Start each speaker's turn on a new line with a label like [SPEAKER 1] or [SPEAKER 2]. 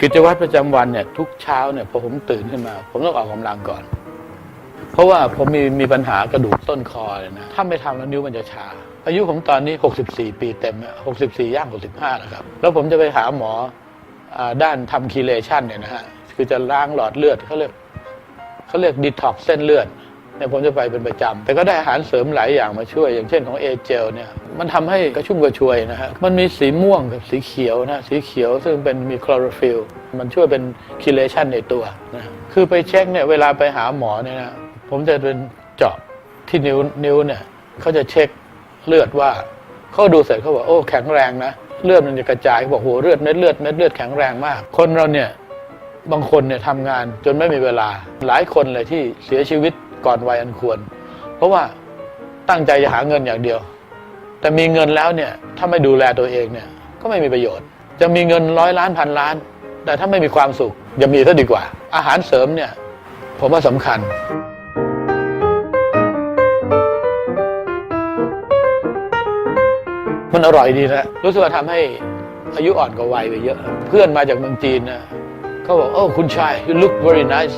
[SPEAKER 1] กิจวัตรประจำวันเนี่ยทุกเช้าเนี่ยพอผมตื่นขึ้นมา ผมต้องออกกำลังก่อน เพราะว่าผมมีมีปัญหากระดูกต้นคอเลยนะถ้าไม่ทำแล้วนิ้วมันจะชา อายุผมตอนนี้ 64 ปีเต็มอะ64ย่าง 65 นะครับ แล้วผมจะไปหาหมออาด้านทำคีเลชันเนี่ยนะฮะคือจะล้างหลอดเลือดเขาเรียกเขาเรียกดีท็อกเส้นเลือด เนี่ยผมจะไปเป็นประจำแต่ก็ได้อาหารเสริมหลายอย่างมาช่วย อย่างเช่นของเอเจลเนี่ยมันทำให้กระชุ่มกระชวยนะฮะมันมีสีม่วงกับสีเขียวนะสีเขียวซึ่งเป็นมีคลอโรฟิลมันช่วยเป็นคีเลชันในตัวนะฮะคือไปเช็คเนี่ยเวลาไปหาหมอเนี่ยนะผมจะเป็นเจาะที่นิ้วนิ้วเนี่ยเขาจะเช็คเลือดว่าเขาดูเสร็จเขาบอกโอ้แข็งแรงนะเลือดมันจะกระจายเขาบอกโหเลือดเม็ดเลือดเม็ดเลือดแข็งแรงมาก คนเราเนี่ยบางคนเนี่ยทำงานจนไม่มีเวลาหลายคนเลยที่เสียชีวิต ก่อนวัยอันควร เพราะว่าตั้งใจจะหาเงินอย่างเดียว แต่มีเงินแล้วเนี่ยถ้าไม่ดูแลตัวเองเนี่ยก็ไม่มีประโยชน์ จะมีเงินร้อยล้านพันล้าน แต่ถ้าไม่มีความสุขอย่ามีซะดีกว่า อาหารเสริมเนี่ยผมว่าสำคัญมันอร่อยดีนะรู้สึกว่าทำให้อายุอ่อนกว่าวัยไปเยอะ เพื่อนมาจากเมืองจีนนะเขาบอกโอ้คุณชาย you look very nice